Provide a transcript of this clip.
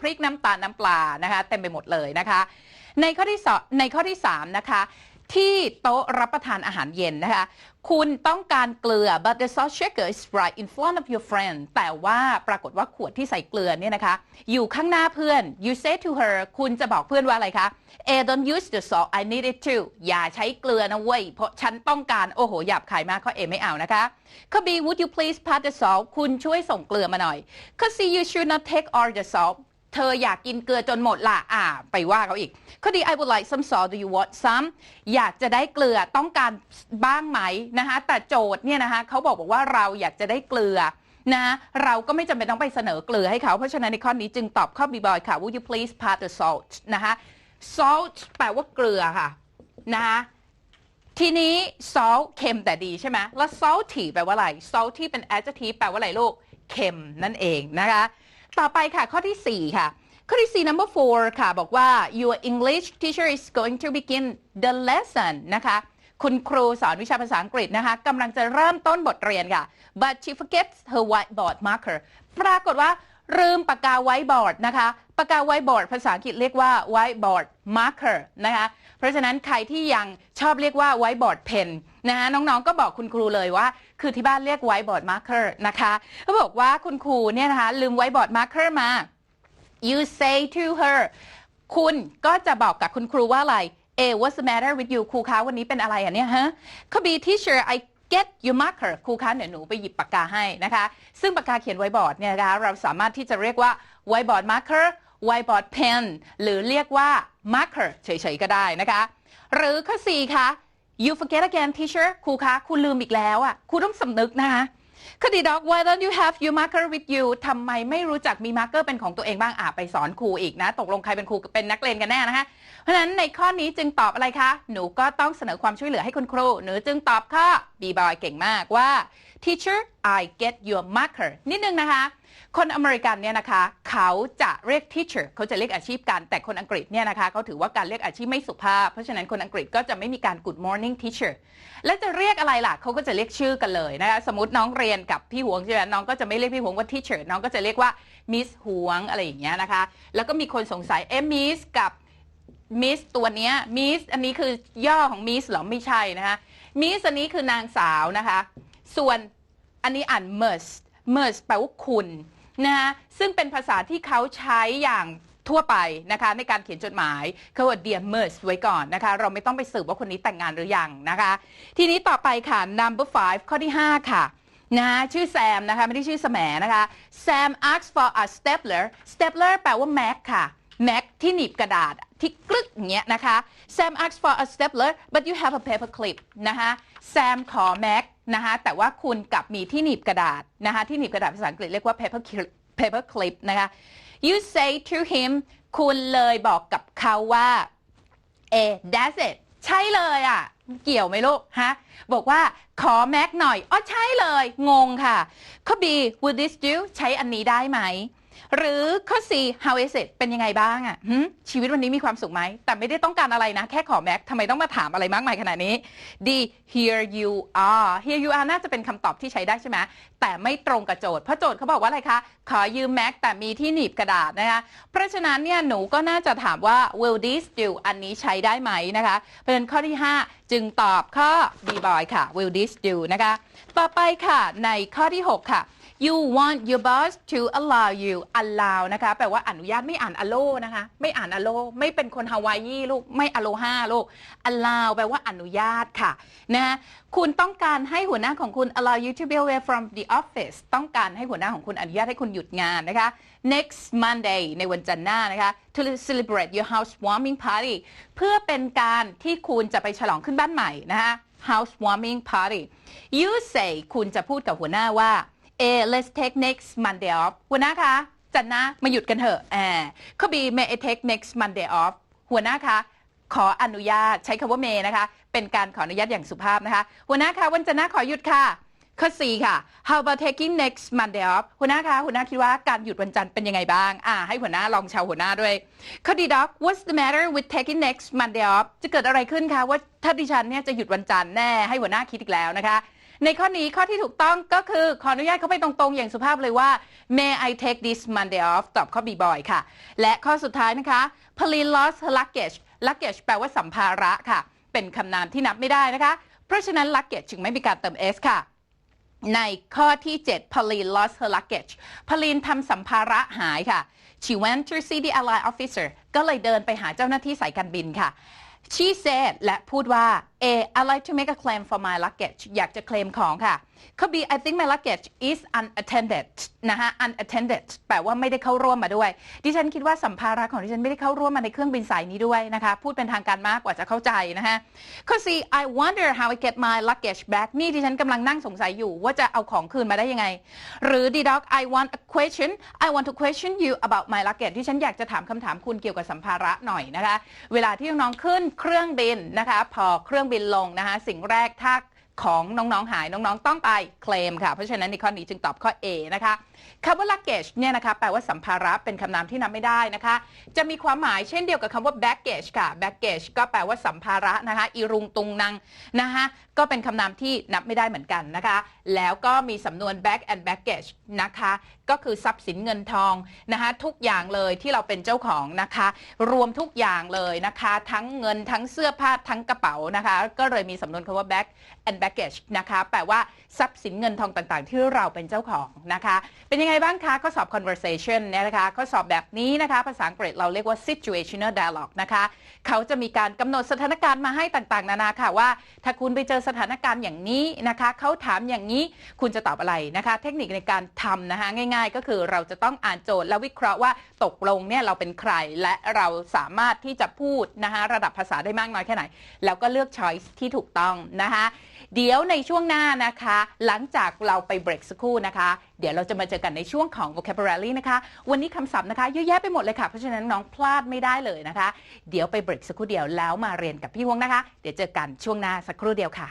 พริกน้ำตาลน้ำปลานะคะ เต็มไปหมดเลยนะคะ ในข้อที่สองในข้อที่ 3 นะคะ ที่โต๊ะรับประทานอาหารเย็นนะคะ คุณต้องการเกลือ but the salt shaker is right in front of your friend แต่ว่าปรากฏว่าขวดที่ใส่เกลือเนี่ยนะคะ อยู่ข้างหน้าเพื่อน you say to her คุณจะบอกเพื่อนว่าอะไรคะ A don't use the salt I need it too อย่าใช้เกลือนะเว้ย เพราะฉันต้องการ โอ้โห หยาบขายมากข้อ A ไม่เอานะคะ ข้อ B would you please pass the salt คุณช่วยส่งเกลือมาหน่อย ข้อ C you should not take all the salt เธออยากกินเกลือจนหมดละอ่า ไปว่าเขาอีกข้อดี I would like some salt do you want some อยากจะได้เกลือต้องการบ้างไหมนะคะแต่โจทย์เนี่ยนะคะเขาบอกบอกว่าเราอยากจะได้เกลือนะเราก็ไม่จำเป็นต้องไปเสนอเกลือให้เขา เพราะฉะนั้นในข้อนี้จึงตอบข้อ B บอยค่ะ Would you please pass the salt นะคะ salt แปลว่าเกลือค่ะนะคะทีนี้ salt เค็มแต่ดีใช่ไหมแล้ว salty แปลว่าอะไร salty เป็น adjective แปลว่าอะไรลูก เค็มนั่นเองนะคะ ต่อไปค่ะ ข้อที่ 4 ค่ะ ข้อที่ 4 number four ค่ะ บอกว่า your English teacher is going to begin the lesson นะคะ คุณครูสอนวิชาภาษาอังกฤษนะคะกำลังจะเริ่มต้นบทเรียนค่ะ but she forgets her whiteboard marker ปรากฏว่า ลืมปากกาไวบอร์ดนะคะ ปากกาไวบอร์ดภาษาอังกฤษเรียกว่า whiteboard marker นะคะ เพราะฉะนั้นใครที่ยังชอบเรียกว่า whiteboard pen นะคะน้องๆก็บอกคุณครูเลยว่า คือที่บ้านเรียก whiteboard marker นะคะเขาบอกว่าคุณครูเนี่ยนะคะลืม whiteboard marker มา you say to her คุณก็จะบอกกับคุณครูว่าอะไร A what's the matter with you ครูคะวันนี้เป็นอะไรอะเนี่ยฮะข้อ B teacher I get your marker ครูคะเดี๋ยวหนูไปหยิบปากกาให้นะคะ ซึ่งปากกาเขียนไวบอร์ดเนี่ยนะคะเราสามารถที่จะเรียกว่า whiteboard marker whiteboard pen หรือเรียกว่า marker เฉยๆก็ได้นะคะ หรือข้อ C คะ you forget again teacher ครูคะคุณลืมอีกแล้วอะครูต้องสำนึกนะคะคดี dog why don't you have your marker with you ทำไมไม่รู้จักมีมาร์กเกอร์เป็นของตัวเองบ้างอะไปสอนครูอีกนะ ตกลงใครเป็นครูเป็นนักเรียนกันแน่นะคะ เพราะฉะนั้นในข้อนี้จึงตอบอะไรคะ หนูก็ต้องเสนอความช่วยเหลือให้คุณครู หนูจึงตอบข้อ B boy เก่งมากว่า teacher I get your marker นิดนึงนะคะ คนอเมริกันเนี่ยนะคะ เขาจะเรียก teacher เขาจะเรียกอาชีพกัน แต่คนอังกฤษเนี่ยนะคะเขาถือว่าการเรียกอาชีพไม่สุภาพ เพราะฉะนั้นคนอังกฤษก็จะไม่มีการ good morning teacher และจะเรียกอะไรล่ะ เขาก็จะเรียกชื่อกันเลยนะคะ สมมติน้องเรียนกับพี่หวงใช่ไหมน้องก็จะไม่เรียกพี่หวงว่า teacher น้องก็จะเรียกว่า miss หวงอะไรอย่างเงี้ยนะคะ แล้วก็มีคนสงสัยเอ๊ะ miss กับ มิสตัวเนี้ยมิสอันนี้คือย่อของมิสเหรอไม่ใช่นะคะมิสอันนี้คือนางสาวนะคะ ส่วนอันนี้อ่าน merge merge แปลว่าคุณนะคะซึ่งเป็นภาษาที่เขาใช้อย่างทั่วไปนะคะในการเขียนจดหมายเขาว่า dear merge ไว้ก่อนนะคะ เราไม่ต้องไปสืบว่าคนนี้แต่งงานหรือยังนะคะ ทีนี้ต่อไปค่ะ number five ข้อที่ 5 ค่ะนะชื่อแซมนะคะ ไม่ได้ชื่อแสมนะคะ Sam asks for a stapler stapler แปลว่าแม็กค่ะแม็กที่หนีบกระดาษ ที่กลึกอย่างเงี้ยนะคะ Sam asks for a stapler but you have a paper clip นะคะแซมขอแม็กนะคะแต่ว่าคุณกลับมีที่หนีบกระดาษนะคะที่หนีบกระดาษภาษาอังกฤษเรียกว่า paper clip paper clip นะคะ you say to him คุณเลยบอกกับเขาว่า เอ that's it ใช่เลยอะ เกี่ยวไหมลูกฮะ บอกว่าขอแม็กหน่อย อ๋อใช่เลย งงค่ะข้อ B would this do ใช้อันนี้ได้ไหม หรือข้อ C how is it เป็นยังไงบ้างอะชีวิตวันนี้มีความสุขไหม แต่ไม่ได้ต้องการอะไรนะ แค่ขอแม็กทำไมต้องมาถามอะไรมากมายขนาดนี้ D here you are here you are น่าจะเป็นคำตอบที่ใช้ได้ใช่ไหมแต่ไม่ตรงกับโจทย์เพราะโจทย์เขาบอกว่าอะไรคะ ขอยืมแม็กแต่มีที่หนีบกระดาษนะคะเพราะฉะนั้นเนี่ยหนูก็น่าจะถามว่า will this do อันนี้ใช้ได้ไหมนะคะเป็นข้อที่ 5 จึงตอบข้อ B boy ค่ะ will this do นะคะ ต่อไปค่ะในข้อที่ 6 ค่ะ you want your boss to allow you allow นะคะ แปลว่าอนุญาตไม่อ่าน allow นะคะ ไม่อ่าน allow ไม่เป็นคนฮาวายี่ลูก ไม่ aloha ลูก allow แปลว่าอนุญาตค่ะนะคุณต้องการให้หัวหน้าของคุณ allow you to be away from the office ต้องการให้หัวหน้าของคุณอนุญาตให้คุณหยุดงานนะคะ next Monday ในวันจันทร์หน้านะคะ to celebrate your housewarming party เพื่อเป็นการที่คุณจะไปฉลองขึ้นบ้านใหม่นะคะ housewarming party you say คุณจะพูดกับหัวหน้าว่า A let's take next Monday off หัวหน้าคะ จันนะมาหยุดกันเถอะแอบข้อ B may I take next Monday off หัวหน้าคะ ขออนุญาตใช้คำว่า may นะคะ เป็นการขออนุญาตอย่างสุภาพนะคะ หัวหน้าคะวันจันทร์หน้าขอหยุดค่ะข้อ C ค่ะ how about taking next Monday off หัวหน้าคะหัวหน้าคิดว่าการหยุดวันจันทร์เป็นยังไงบ้าง อ่า ให้หัวหน้าลองชาวหัวหน้าด้วยข้อ D doc what's the matter with taking next Monday off จะเกิดอะไรขึ้นคะว่าถ้าดิฉันเนี่ยจะหยุดวันจันทร์แน่ให้หัวหน้าคิดอีกแล้วนะคะ ในข้อนี้ข้อที่ถูกต้องก็คือ ขออนุญาตเขาไปตรงๆ อย่างสุภาพเลยว่า may I take this Monday off ตอบข้อ B boy ค่ะ และข้อสุดท้ายนะคะ Pauline lost her luggage luggage แปลว่าสัมภาระค่ะ เป็นคำนามที่นับไม่ได้นะคะ เพราะฉะนั้น luggage จึงไม่มีการเติม s ค่ะ ในข้อที่ 7 Pauline lost her luggage Pauline ทำสัมภาระหายค่ะ she went to see the airline officer ก็เลยเดินไปหาเจ้าหน้าที่สายการบินค่ะ she said และพูดว่า A I like to make a claim for my luggage อยากจะเคลมของค่ะข้อ B I think my luggage is unattended นะฮะ unattended แปลว่าไม่ได้เข้าร่วมมาด้วย ดิฉันคิดว่าสัมภาระของดิฉันไม่ได้เข้าร่วมมาในเครื่องบินสายนี้ด้วยนะคะ พูดเป็นทางการมากกว่าจะเข้าใจนะฮะข้อ C I wonder how I get my luggage back นี่ดิฉันกำลังนั่งสงสัยอยู่ว่าจะเอาของคืนมาได้ยังไง หรือ D dog I want a question I want to question you about my luggage ที่ฉันอยากจะถามคำถามคุณเกี่ยวกับสัมภาระหน่อยนะคะ เวลาที่น้องๆขึ้นเครื่องบินนะคะ พอเครื่องบินลงนะคะสิ่งแรกถ้า ของน้องๆหายน้องๆต้องไปเคลมค่ะ เพราะฉะนั้นในข้อนี้จึงตอบข้อ A นะคะคำว่า luggage เนี่ยนะคะแปลว่าสัมภาระเป็นคำนามที่นับไม่ได้นะคะ จะมีความหมายเช่นเดียวกับคำว่า baggage ค่ะ baggage ก็แปลว่าสัมภาระนะคะอีรุงตุงนังนะคะก็เป็นคำนามที่นับไม่ได้เหมือนกันนะคะ แล้วก็มีสำนวน bag and baggage นะคะ ก็คือทรัพย์สินเงินทองนะคะทุกอย่างเลยที่เราเป็นเจ้าของนะคะ รวมทุกอย่างเลยนะคะ ทั้งเงินทั้งเสื้อผ้าทั้งกระเป๋านะคะ ก็เลยมีสำนวนคำว่า bag and baggage นะคะ แปลว่าทรัพย์สินเงินทองต่างๆ ที่เราเป็นเจ้าของนะคะ เป็นยังไงบ้างคะข้อสอบ conversation เนี่ยนะคะข้อสอบแบบนี้นะคะ ภาษาอังกฤษเราเรียกว่า situational dialogue นะคะ เขาจะมีการกำหนดสถานการณ์มาให้ต่างๆ นานาค่ะว่า ถ้าคุณไปเจอสถานการณ์อย่างนี้นะคะ เขาถามอย่างนี้คุณจะตอบอะไรนะคะ เทคนิคในการทำนะคะง่าย ๆ ก็คือเราจะต้องอ่านโจทย์และวิเคราะห์ว่าตกลงเนี่ยเราเป็นใครและเราสามารถที่จะพูดนะคะระดับภาษาได้มากน้อยแค่ไหน แล้วก็เลือก choice ที่ถูกต้องนะคะเดี๋ยวในช่วงหน้านะคะ หลังจากเราไปเบรกสักครู่นะคะ เดี๋ยวเราจะมาเจอกันในช่วงของ vocabulary นะคะ วันนี้คำศัพท์นะคะเยอะแยะไปหมดเลยค่ะ เพราะฉะนั้นน้องพลาดไม่ได้เลยนะคะ เดี๋ยวไปเบรกสักครู่เดียวแล้วมาเรียนกับพี่วงนะคะ เดี๋ยวเจอกันช่วงหน้าสักครู่เดียวค่ะ